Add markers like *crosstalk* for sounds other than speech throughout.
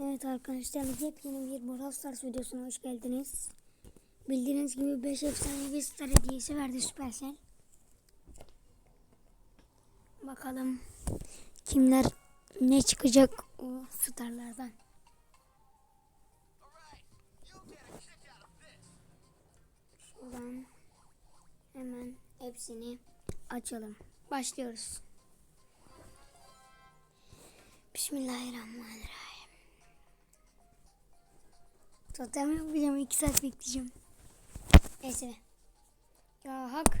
Evet arkadaşlar yepyeni bir Brawl Stars videosuna hoş geldiniz. Bildiğiniz gibi 5 efsanevi star hediyesi verdi Supercell. Bakalım kimler ne çıkacak o starlardan. Şuradan hemen hepsini açalım. Başlıyoruz. Bismillahirrahmanirrahim. Totem yapacağım. iki saat bekleyeceğim. Neyse. Ya hak.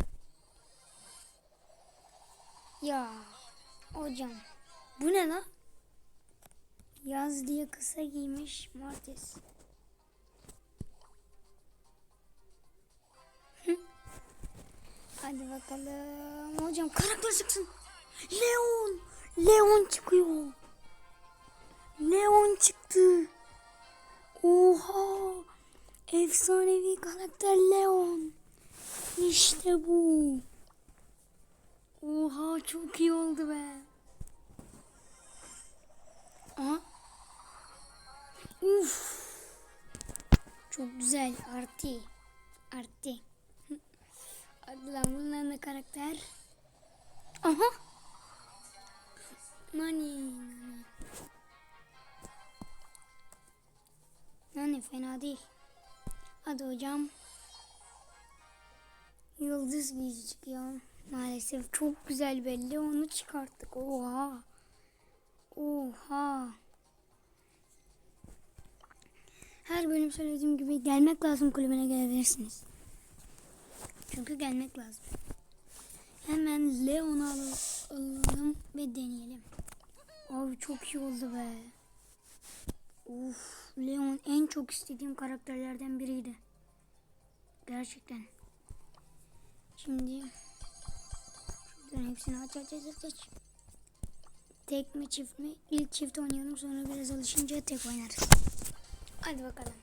Ya. Hocam. Bu ne lan? Yaz diye kısa giymiş Mortis. Hı. Hadi bakalım. Hocam karakter çıksın. Leon. Leon çıkıyor. Leon çıktı. Oha! Efsanevi karakter Leon. İşte bu. Oha çok iyi oldu be. Aha. Uf. Çok güzel. Arti. Arti. *laughs* Hadi lan bunların da karakter. Aha. Nani. Yani fena değil. Hadi hocam. Yıldız gücü çıkıyor. Maalesef çok güzel belli. Onu çıkarttık. Oha. Oha. Her bölüm söylediğim gibi gelmek lazım kulübüne gelebilirsiniz. Çünkü gelmek lazım. Hemen Leon'u al- alalım ve deneyelim. Abi çok iyi oldu be. Uf, Leon en çok istediğim karakterlerden biriydi. Gerçekten. Şimdi şuradan hepsini aç aç aç aç. Tek mi çift mi? İlk çift oynayalım sonra biraz alışınca tek oynarız. Hadi bakalım.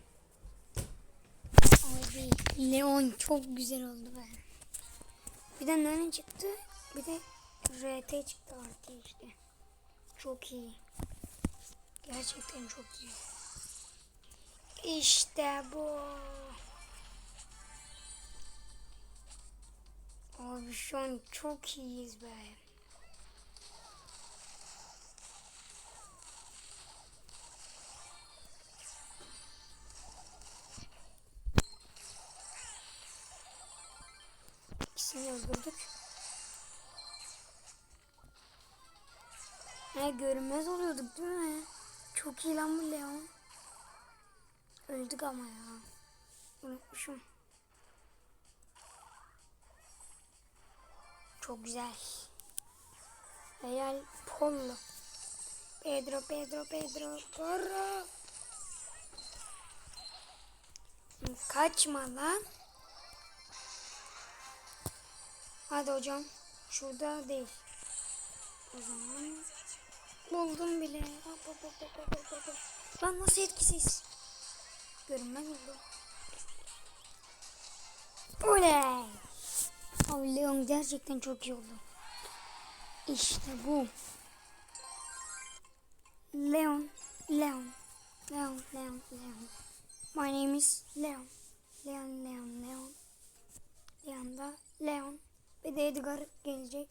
Abi Leon çok güzel oldu be. Bir de Nani çıktı. Bir de RT çıktı artık işte. Çok iyi. Gerçekten çok iyi. İşte bu. Abi şu an çok iyiyiz be. İkisini öldürdük. He görünmez oluyorduk değil mi? Çok iyi lan bu Leon. Öldük ama ya. Unutmuşum. Çok güzel. Real Polo. Pedro, Pedro, Pedro. Corro. Kaçma lan. Hadi hocam. Şurada değil. O zaman buldum bile. Hop. Lan nasıl etkisiz? Görünmez oldu. Oley! Abi Leon gerçekten çok iyi oldu. İşte bu. Leon, Leon, Leon, Leon, Leon. My name is Leon. Leon, Leon, Leon. Leon da Leon. Bir de Edgar gelecek.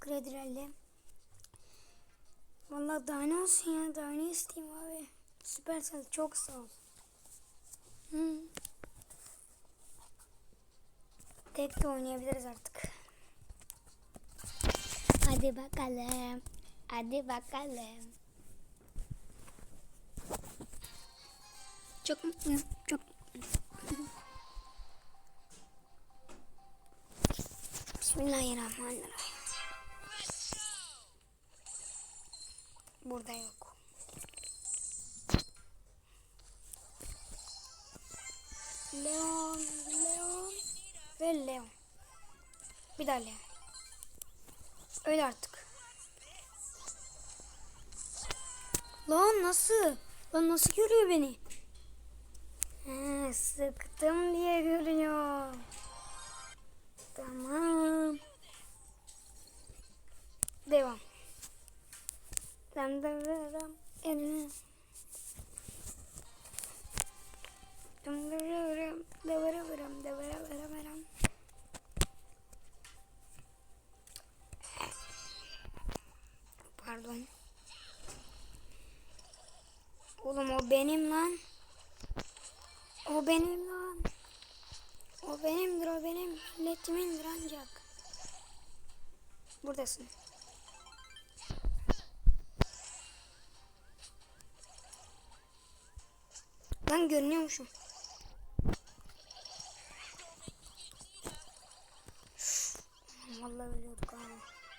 Kredilerle. Vallahi daha ne olsun ya daha ne isteyeyim abi. Süpersel çok sağ ol. Tek de oynayabiliriz artık. Hadi bakalım. Hadi bakalım. Çok mutluyum. Çok mutluyum. Bismillahirrahmanirrahim. Burada yok. Leon, Leon ve Leon. Bir daha Leon. Öyle artık. Lan nasıl? Lan nasıl görüyor beni? He, sıktım diye görüyor. Tamam. Devam. Ben de verem Pardon. Oğlum o benim lan. O benim lan. O benimdir o benim. Milletimindir ancak. Buradasın. Lan görünüyormuşum.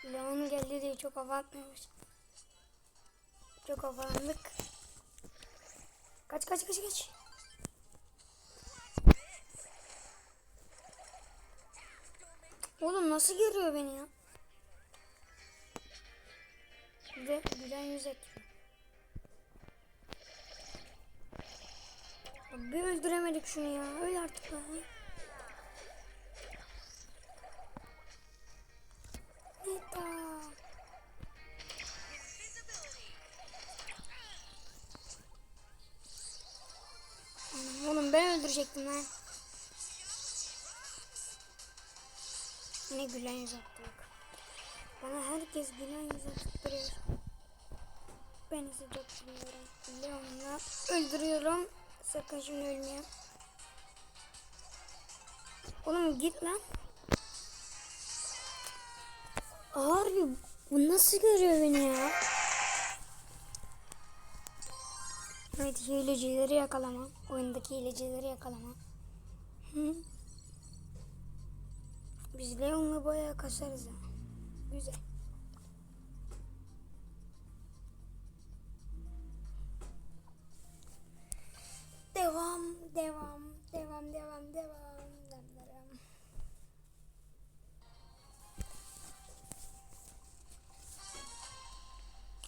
Leon geldi diye çok hava. Çok havalandık. Kaç kaç kaç kaç. Oğlum nasıl görüyor beni ya? De gülen yüz atıyor. Ya Bir öldüremedik şunu ya. Öl artık lan. Öldürecektim lan. Yine gülen yüz attı bak. Bana herkes gülen yüz attırıyor. Ben çok bilmiyorum. Leon'la öldürüyorum. Sakın şimdi ölmeyeyim. Oğlum git lan. Abi bu nasıl görüyor beni ya? Evet hilecileri yakalama. Oyundaki hilecileri yakalama. Hı? Biz Leon'la bayağı kasarız ha. Güzel. Devam, devam, devam, devam, devam.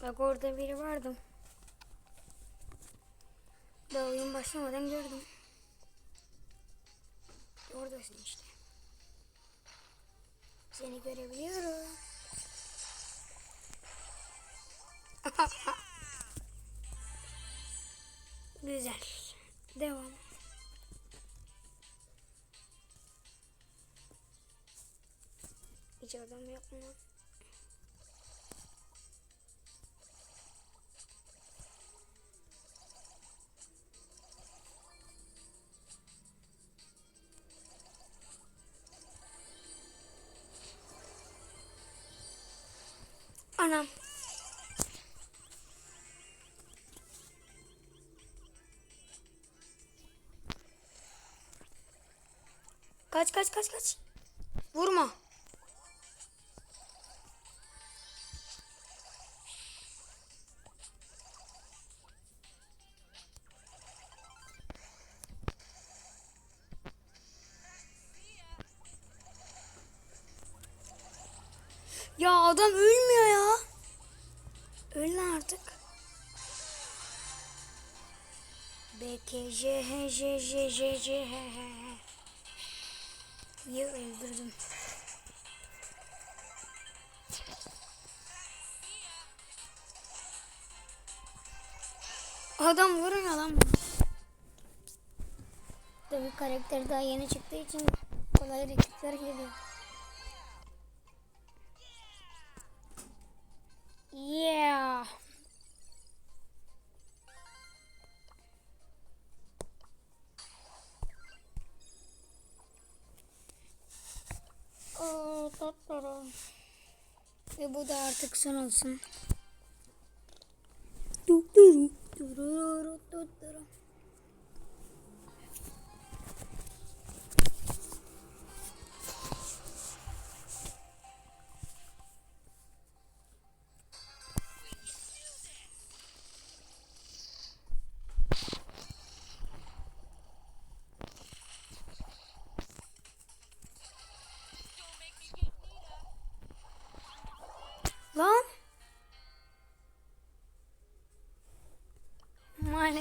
Bak orada biri vardı. Daha oyun başlamadan gördüm. Oradasın işte. Seni görebiliyorum. *laughs* Güzel. Devam. Hiç adam yok Anam. Kaç kaç kaç kaç. Vurma. Ya adam ölmüyor ya. Öl artık. B K J H J J J J H H H. Niye öldürdüm? Adam lan bunu. Tabii karakter daha yeni çıktığı için kolay rakipler geliyor. Yeah. Aa. Ve bu da artık son olsun. Tuturu, tururu, tuturu. Lan.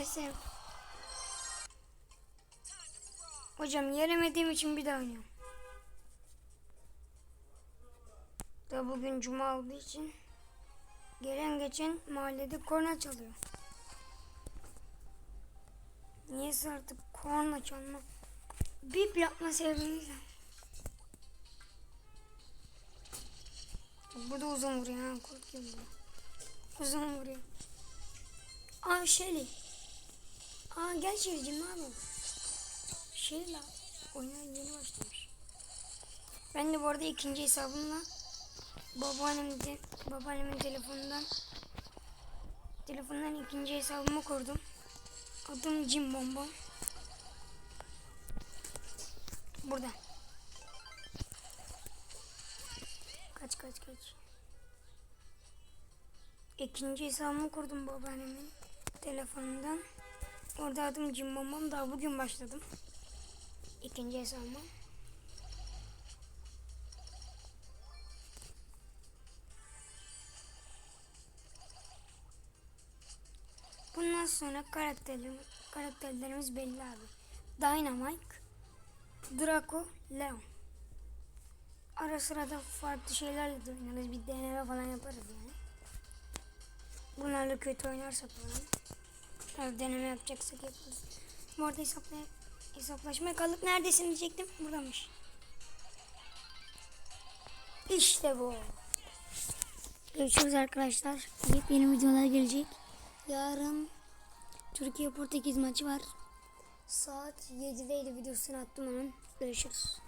Maalesef. Hocam yeremediğim için bir daha oynuyorum. Da bugün cuma olduğu için gelen geçen mahallede korna çalıyor. Niyeyse artık korna çalma. Bip yapma sevgiliyle. Burada uzun vuruyor ha korkuyorum. Uzun vuruyor. Aa Shelly. Aa gel Şericim ne yapıyorsun? Şey la oyuna yeni başlamış. Ben de bu arada ikinci hesabımla babaannem de, babaannemin telefonundan telefondan ikinci hesabımı kurdum. Adım Jim Bomba. Burada. Kaç kaç kaç. İkinci hesabımı kurdum babaannemin telefonundan. Orada adım Jim Bombam. Daha bugün başladım. İkinci hesabıma. Bundan sonra karakterlerimiz, karakterlerimiz belli abi. Dynamite, Draco, Leon. Ara sıra da farklı şeylerle de oynarız. Bir deneme falan yaparız yani. Bunlarla kötü oynarsak falan. Tabii deneme yapacaksak yaparız. Bu arada hesapla, hesaplaşmaya kaldık. Neredesin diyecektim. Buradamış. İşte bu. Görüşürüz arkadaşlar. Yepyeni videolar gelecek. Yarın Türkiye Portekiz maçı var. Saat 7'deydi videosunu attım onun. Görüşürüz.